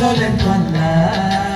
solo en tu andar.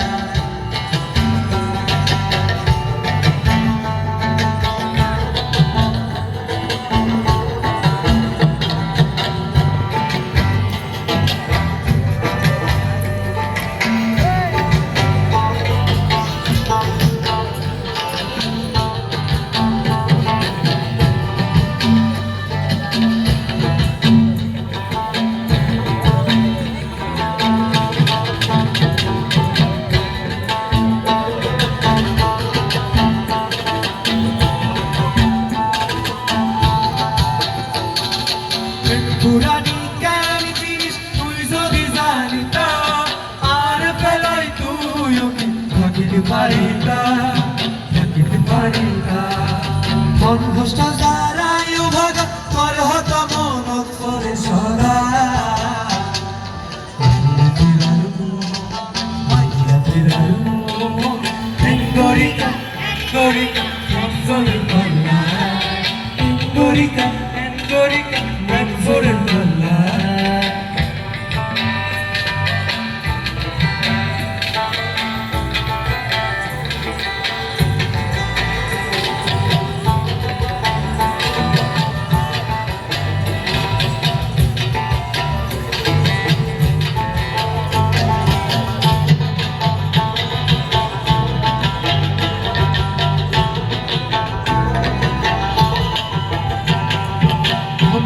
পারি তা থাকিতে পারি তা বন্ধষ্ট যারাই ভাগ তোর হত মনত করে সদা Engorika, Engorika, Engorika, Engorika, Engorika,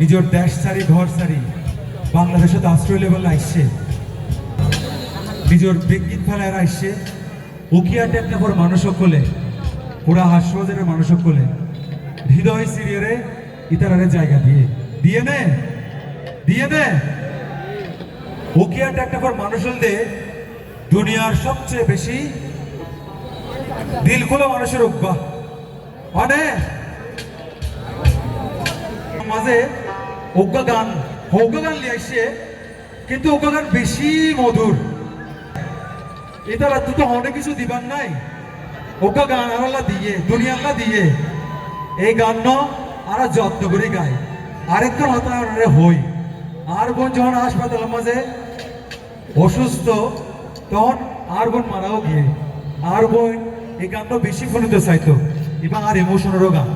নিজের দেশ ছাড়ি ঘর ছাড়ি বাংলাদেশত আশ্রয় লেভেল আসছে। নিজের বিজ্ঞান ফেলায় আসছে উকিয়া টেকনাফর মানুষ সকলে পুরা হাসপাতালের মানুষ সকলে হৃদয় সিরিয়ারে ইতারারে জায়গা দিয়ে। দিয়ে নে দিয়ে নে। উকিয়া টেকনাফর মানুষ হলদে দুনিয়ার সবচেয়ে বেশি দিল খোলা মানুষের অভ্যাস অনেক মাঝে অজ্ঞা গান অজ্ঞা গান লিয়ে আসছে কিন্তু অজ্ঞা গান বেশি মধুর। তুই তো অনেক কিছু দিবার নাই। অজ্ঞা গান আরালা দিয়ে দুনিয়াল্লা দিয়ে। এই গান আরা যত্ন করে গাই। আরেকটা হতা হই। আর বোন যখন হাসপাতালের মাঝে অসুস্থ, তখন আর বোন মারাও গিয়ে। আর বোন এই গানটা বেশি ফোনিতে চাইতো। এবং আর ইমোশনেরও গান।